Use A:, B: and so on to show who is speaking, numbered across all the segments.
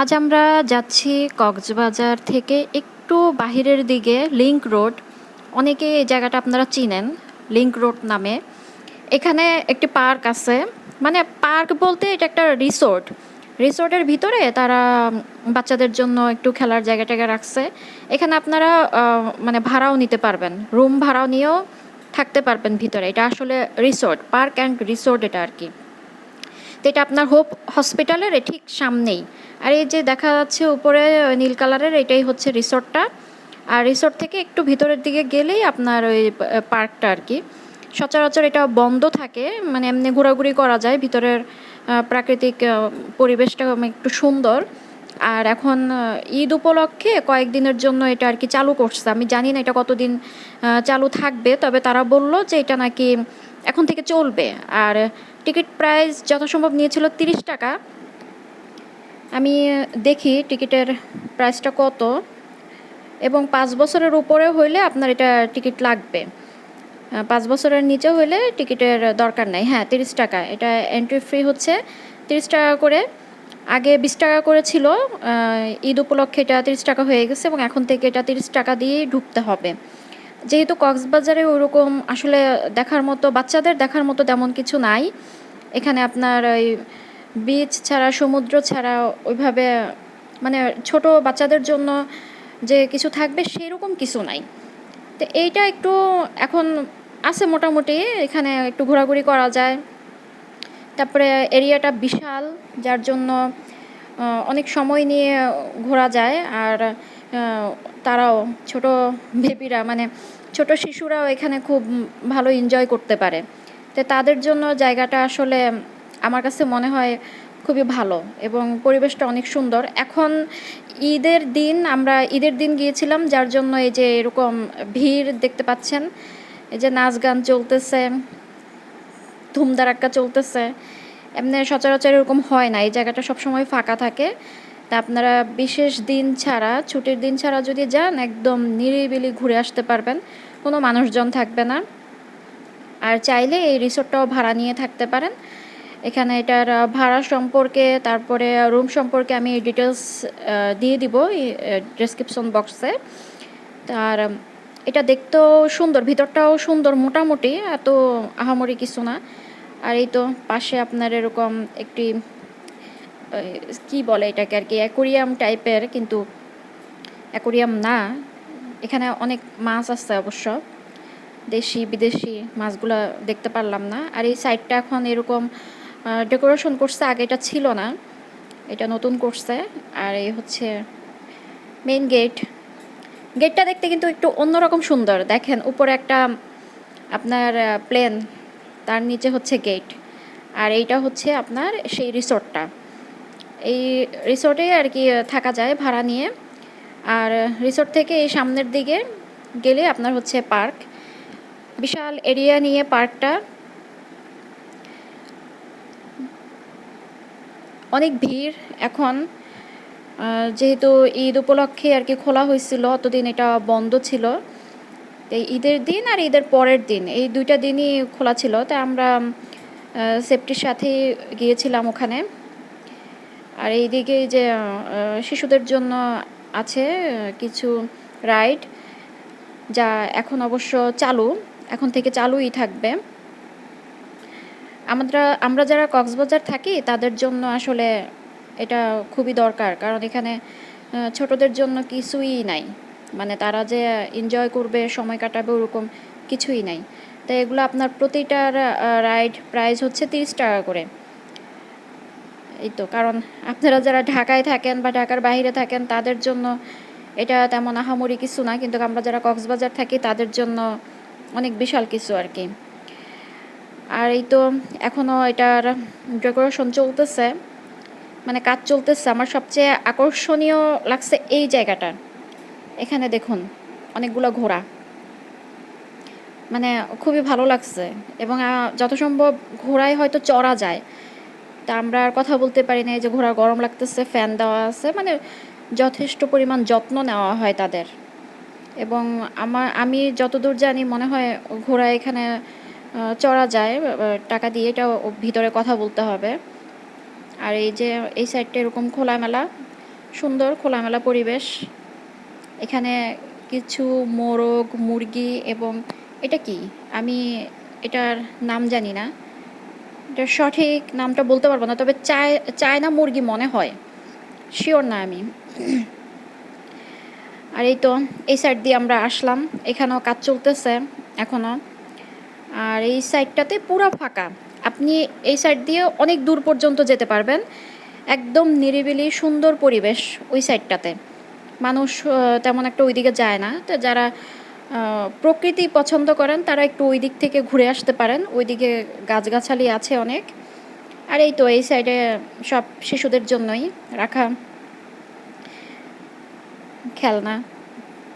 A: আজ আমরা যাচ্ছি কক্সবাজার থেকে একটু বাহিরের দিকে লিংক রোড অনেকে এই জায়গাটা আপনারা চিনেন লিংক রোড নামে। এখানে একটি পার্ক আছে। মানে পার্ক বলতে এটা একটা রিসোর্ট। রিসোর্টের ভিতরে তারা বাচ্চাদের জন্য একটু খেলার জায়গা টায়গা রাখছে। এখানে আপনারা মানে ভাড়াও নিতে পারবেন। রুম ভাড়াও নিয়েও থাকতে পারবেন ভিতরে। এটা আসলে রিসোর্ট, পার্ক অ্যান্ড রিসোর্ট এটা আর কি। তো এটা আপনার হোপ হসপিটালের ঠিক সামনেই। আর এই যে দেখা যাচ্ছে উপরে নীল কালারের, এটাই হচ্ছে রিসোর্টটা। আর রিসোর্ট থেকে একটু ভিতরের দিকে গেলেই আপনার ওই পার্কটা আর কি। সচরাচর এটা বন্ধ থাকে মানে এমনি ঘোরাঘুরি করা যায়। ভিতরের প্রাকৃতিক পরিবেশটা একটু সুন্দর। আর এখন ঈদ উপলক্ষে কয়েকদিনের জন্য এটা আর কি চালু করছে। আমি জানি না এটা কতদিন চালু থাকবে, তবে তারা বলল যে এটা নাকি এখন থেকে চলবে। আর টিকিট প্রাইস যথাসম্ভব নিয়েছিল তিরিশ টাকা। আমি দেখি টিকিটের প্রাইসটা কত। এবং পাঁচ বছরের উপরে হইলে আপনার এটা টিকিট লাগবে। পাঁচ বছরের নিচে হইলে টিকিটের দরকার নাই। হ্যাঁ তিরিশ টাকা। এটা এন্ট্রি ফ্রি হচ্ছে তিরিশ টাকা করে। আগে বিশ টাকা করে ছিল। ঈদ উপলক্ষে এটা তিরিশ টাকা হয়ে গেছে এবং এখন থেকে এটা তিরিশ টাকা দিয়েই ঢুকতে হবে। যেহেতু কক্সবাজারে ওরকম আসলে দেখার মতো, বাচ্চাদের দেখার মতো তেমন কিছু নাই। এখানে আপনার ওই বিচ ছাড়া, সমুদ্র ছাড়া ওইভাবে মানে ছোট বাচ্চাদের জন্য যে কিছু থাকবে সেরকম কিছু নাই। তো এইটা একটু এখন আছে মোটামুটি, এখানে একটু ঘোরাঘুরি করা যায়। তারপরে এরিয়াটা বিশাল, যার জন্য অনেক সময় নিয়ে ঘোরা যায়। আর তারাও, ছোট বেবিরা মানে ছোট শিশুরাও এখানে খুব ভালো এনজয় করতে পারে। তো তাদের জন্য জায়গাটা আসলে আমার কাছে মনে হয় খুবই ভালো এবং পরিবেশটা অনেক সুন্দর। এখন ঈদের দিন আমরা ঈদের দিন গিয়েছিলাম, যার জন্য এই যে এরকম ভিড় দেখতে পাচ্ছেন, এই যে নাচ গান চলতেছে ধুমধারাক্কা চলতেছে, এমনি সচরাচর এরকম হয় না, এই জায়গাটা সবসময় ফাঁকা থাকে। তা আপনারা বিশেষ দিন ছাড়া, ছুটির দিন ছাড়া যদি যান, একদম নিরিবিলি ঘুরে আসতে পারবেন। কোনো মানুষজন থাকবে না। আর চাইলে এই রিসোর্টটাও ভাড়া নিয়ে থাকতে পারেন। এখানে এটার ভাড়া সম্পর্কে, তারপরে রুম সম্পর্কে আমি ডিটেলস দিয়ে দিব ডেসক্রিপশন বক্সে আর এটা দেখতেও সুন্দর, ভিতরটাও সুন্দর, মোটামুটি, এত আহামরি কিছু না। আর এই তো পাশে আপনার এরকম একটি কি বলে এটাকে আর কি অ্যাকোরিয়াম টাইপের কিন্তু অ্যাকোরিয়াম না। এখানে অনেক মাছ আছে অবশ্য। দেশি, বিদেশি মাছগুলো দেখতে পারলাম না। আর এই সাইডটা এখন এরকম ডেকোরেশন করছে, আগে এটা ছিল না। এটা নতুন করছে। আর এই হচ্ছে মেইন গেট গেটটা দেখতে কিন্তু একটু অন্যরকম সুন্দর। দেখেন, উপরে একটা আপনার প্লেন তার নিচে হচ্ছে গেট আর এইটা হচ্ছে আপনার সেই রিসোর্টটা এই রিসোর্টে আর কি থাকা যায় ভাড়া নিয়ে। আর রিসোর্ট থেকে এই সামনের দিকে গেলে আপনার হচ্ছে পার্ক। বিশাল এরিয়া নিয়ে পার্কটা। অনেক ভিড় এখন। যেহেতু ঈদ উপলক্ষে আর কি খোলা হয়েছিল অতদিন এটা বন্ধ ছিল। তো ঈদের দিন আর ঈদের পরের দিন, এই দুইটা দিনই খোলা ছিল। তাই আমরা সেফটির সাথে গিয়েছিলাম ওখানে। আর এইদিকে এই যে শিশুদের জন্য আছে কিছু রাইড যা এখন অবশ্য চালু, এখন থেকে চালুই থাকবে। আমরা আমরা যারা কক্সবাজার থাকি, তাদের জন্য আসলে এটা খুবই দরকার, কারণ এখানে ছোটদের জন্য কিছুই নাই। মানে তারা যে এনজয় করবে, সময় কাটাবে, ওরকম কিছুই নাই। তো এগুলো আপনার প্রতিটার রাইড প্রাইস হচ্ছে তিরিশ টাকা করে। এই তো, কারণ আপনারা যারা ঢাকায় থাকেন বা ঢাকার বাইরে থাকেন, তাদের জন্য এটা তেমন আহামরি কিছু না, কিন্তু আমরা যারা কক্সবাজার থাকি, তাদের জন্য অনেক বিশাল কিছু আর কি। আর এই তো এখনও এটার ডেকোরেশন চলতেছে মানে কাজ চলতেছে। আমার সবচেয়ে আকর্ষণীয় লাগছে এই জায়গাটা। এখানে দেখুন, অনেকগুলো ঘোড়া। মানে খুবই ভালো লাগছে। এবং যত সম্ভব ঘোড়ায় হয়তো চড়া যায়। তা আমরা আর কথা বলতে পারি না এই যে ঘোড়া গরম লাগতেছে ফ্যান দেওয়া আছে। মানে যথেষ্ট পরিমাণ যত্ন নেওয়া হয় তাদের। এবং আমার, আমি যতদূর জানি মনে হয় ঘোড়া এখানে চড়া যায় টাকা দিয়ে এটা ভিতরে কথা বলতে হবে। আর এই যে, এই সাইডটা এরকম খোলামেলা, সুন্দর খোলামেলা পরিবেশ। এখানে কিছু মোরগ, মুরগি এবং এটা কি? আমি এটার নাম জানি না। এটার সঠিক নামটা বলতে পারব না, তবে চায়, চায়না মুরগি মনে হয়। শিওর না আমি। আর এই তো, এই সাইড দিয়ে আমরা আসলাম। এখানেও কাজ চলতেছে এখনও আর এই সাইডটাতে পুরো ফাঁকা। আপনি এই সাইড দিয়ে অনেক দূর পর্যন্ত যেতে পারবেন। একদম নিরিবিলি সুন্দর পরিবেশ ওই সাইডটাতে মানুষ তেমন একটা ওইদিকে যায় না। তো যারা প্রকৃতি পছন্দ করেন, তারা একটু ওই দিক থেকে ঘুরে আসতে পারেন। ওইদিকে গাছগাছালি আছে অনেক। আর এই তো, এই সাইডে সব শিশুদের জন্যই রাখা খেলনা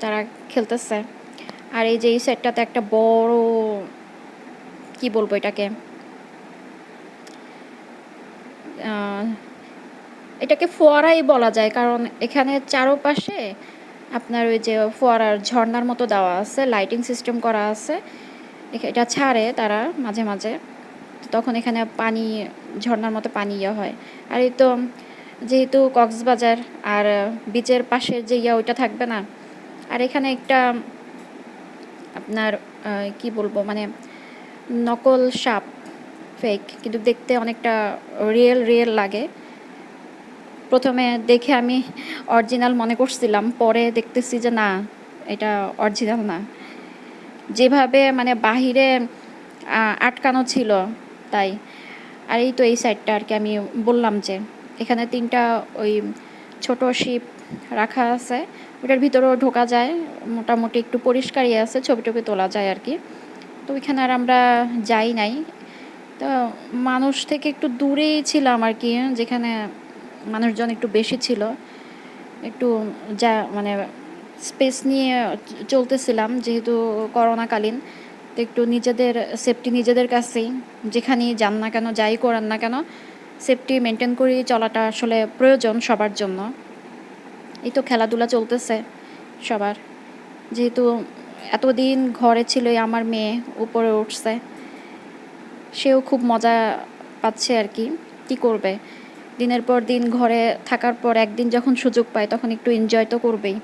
A: তারা খেলতেছে। আর এই যে এই সাইডটাতে একটা বড়, কি বলব এটাকে? এটাকে ফোয়ারাই বলা যায়, কারণ এখানে চারোপাশে আপনার ওই যে ফোয়ারার ঝর্ণার মতো দেওয়া আছে লাইটিং সিস্টেম করা আছে। এটা ছাড়ে তারা মাঝে মাঝে। তখন এখানে পানি, ঝর্ণার মতো পানি ইয়ে হয়। আর এই তো যেহেতু কক্সবাজার আর বিচের পাশের যে ইয়া ওইটা থাকবে না, আর এখানে একটা আপনার কি বলব মানে নকল সাপ ফেক কিন্তু দেখতে অনেকটা রিয়েল রিয়েল লাগে। প্রথমে দেখে আমি অরিজিনাল মনে করছিলাম, পরে দেখতেছি যে না, এটা অরিজিনাল না। যেভাবে মানে বাহিরে আটকানো ছিল তাই। আর এই তো এই সাইডটা আর কি আমি বললাম যে, এখানে তিনটা ওই ছোট শিপ রাখা আছে, ওটার ভিতরেও ঢোকা যায়, মোটামুটি একটু পরিষ্কারই আছে, ছবি টবি তোলা যায় আর কি। তো ওইখানে আর আমরা যাই নাই। তো মানুষ থেকে একটু দূরেই ছিলাম আর কি, যেখানে মানুষজন একটু বেশি ছিল। একটু যা মানে স্পেস নিয়ে চলতেছিলাম যেহেতু করোনাকালীন। তো একটু নিজেদের সেফটি নিজেদের কাছেই। যেখানেই যান না কেন, যাই করেন না কেন সেফটি মেনটেন করে চলাটা আসলে প্রয়োজন সবার জন্য। এই তো খেলাধুলা চলতেছে সবার। যেহেতু এতদিন ঘরে ছিল আমার মেয়ে, উপরে উঠছে। সেও খুব মজা পাচ্ছে আর কি। কী করবে? দিনের পর দিন ঘরে থাকার পর একদিন যখন সুযোগ পায়, তখন একটু এনজয় তো করবেই।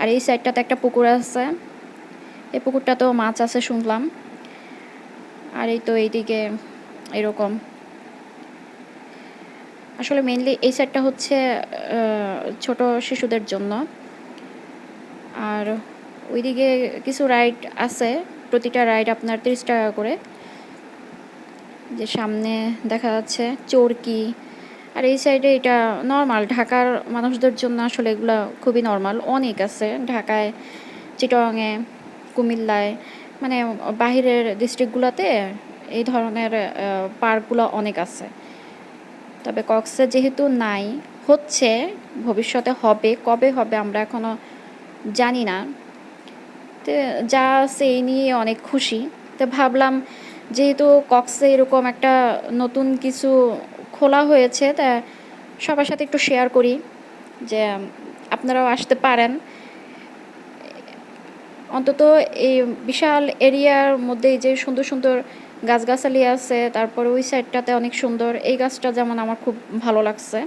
A: আর এই সাইডটাতে একটা পুকুর আছে। এই পুকুরটাতেও মাছ আছে শুনলাম। আর এই তো এইদিকে এরকম। আসলে মেইনলি এই সাইডটা হচ্ছে ছোট শিশুদের জন্য। আর ওইদিকে কিছু রাইড আছে। প্রতিটা রাইড আপনার তিরিশ টাকা করে। যে সামনে দেখা যাচ্ছে চরকি আর এই সাইডে এটা নর্মাল ঢাকার মানুষদের জন্য আসলে এগুলো খুবই নর্মাল অনেক আছে। ঢাকায়, চিটংয়ে, কুমিল্লায় মানে বাহিরের ডিস্ট্রিক্টগুলোতে এই ধরনের পার্কগুলো অনেক আছে। তবে কক্সে যেহেতু নাই, হচ্ছে, ভবিষ্যতে হবে, কবে হবে আমরা এখনও জানি না। তো যা আছে এই নিয়ে অনেক খুশি। তো ভাবলাম, যেহেতু কক্সে এরকম একটা নতুন কিছু খোলা হয়েছে, তা সবার সাথে একটু শেয়ার করি যে আপনারাও আসতে পারেন। অন্তত এই বিশাল এরিয়ার মধ্যে যে সুন্দর সুন্দর গাছগাছালি আছে, তারপরে ওই সাইডটাতে অনেক সুন্দর, এই গাছটা যেমন আমার খুব ভালো লাগছে।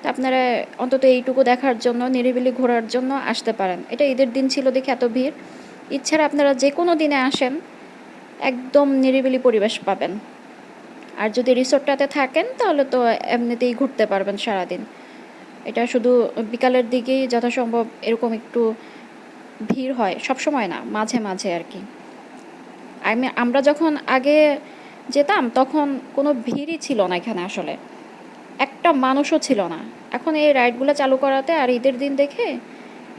A: তা আপনারা অন্তত এইটুকু দেখার জন্য, নিরিবিলি ঘোরার জন্য আসতে পারেন। এটা ঈদের দিন ছিল দেখে এত ভিড়। ইচ্ছারা আপনারা যে কোনো দিনে আসেন, একদম নিরিবিলি পরিবেশ পাবেন। আর যদি রিসোর্টটাতে থাকেন, তাহলে তো এমনিতেই ঘুরতে পারবেন সারাদিন। এটা শুধু বিকালের দিকেই যথাসম্ভব এরকম একটু ভিড় হয় সব সময় না, মাঝে মাঝে আর কি। আমি, আমরা যখন আগে যেতাম, তখন কোনো ভিড়ই ছিল না এখানে আসলে। একটা মানুষও ছিল না। এখন এই রাইডগুলো চালু করাতে আর ঈদের দিন দেখে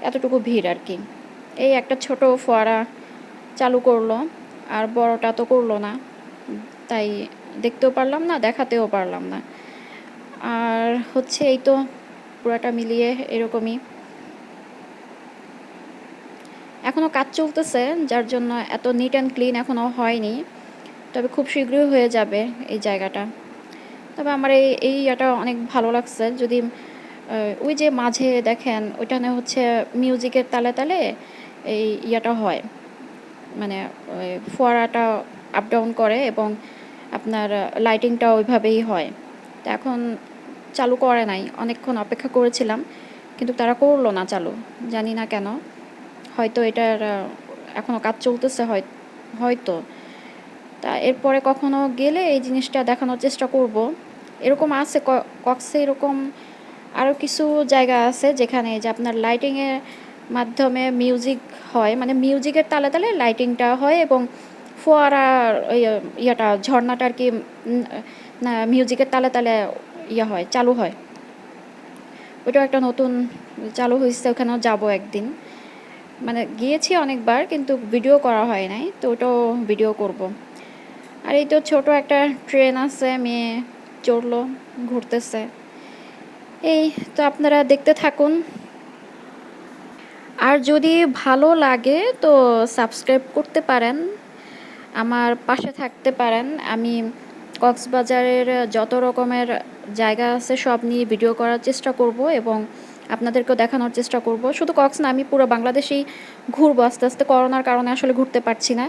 A: এতটুকু ভিড় আর কি। এই একটা ছোট ফোয়ারা চালু করল, আর বড়টা তো করল না। তাই দেখতেও পারলাম না, দেখাতেও পারলাম না। আর হচ্ছে এই তো পুরাটা মিলিয়ে এরকমই। এখনও কাজ চলতেছে, যার জন্য এত নিট অ্যান্ড ক্লিন এখনও হয়নি। তবে খুব শীঘ্রই হয়ে যাবে এই জায়গাটা। তবে আমার এই এই ইয়েটা অনেক ভালো লাগছে। যদি ওই যে মাঝে দেখেন, ওইখানে হচ্ছে মিউজিকের তালে তালে এই ইয়েটা হয়। মানে ফোয়ারাটা আপ ডাউন করে এবং আপনার লাইটিংটা ওইভাবেই হয়। তা এখন চালু করে নাই, অনেকক্ষণ অপেক্ষা করেছিলাম, কিন্তু তারা করল না চালু, জানি না কেন। হয়তো এটার এখনও কাজ চলতেছে হয়, হয়তো। তা এরপরে কখনো গেলে এই জিনিসটা দেখানোর চেষ্টা করব। এরকম আছে কক্সে এরকম আরও কিছু জায়গা আছে যেখানে যে আপনার লাইটিংয়ের মাধ্যমে মিউজিক হয় মানে মিউজিকের তালে তালে লাইটিংটা হয় এবং ফোয়ারার ওই ইয়েটা ঝর্ণাটা আর কি মিউজিকের তালে তালে ইয়ে হয়, চালু হয়। ওইটাও একটা নতুন চালু হয়েছে ওখানেও যাব একদিন। মানে গিয়েছি অনেকবার, কিন্তু ভিডিও করা হয় নাই, তো ওটাও ভিডিও করব। আর এই তো ছোট একটা ট্রেন আছে, মেয়ে চড়লো, ঘুরতেছে। এই তো আপনারা দেখতে থাকুন। আর যদি ভালো লাগে, তো সাবস্ক্রাইব করতে পারেন। আমার পাশে থাকতে পারেন। আমি কক্সবাজারের যত রকমের জায়গা আছে সব নিয়ে ভিডিও করার চেষ্টা করব এবং আপনাদেরকেও দেখানোর চেষ্টা করব। শুধু কক্স না, আমি পুরো বাংলাদেশেই ঘুরবো। আস্তে আস্তে করোনার কারণে আসলে ঘুরতে পারছি না।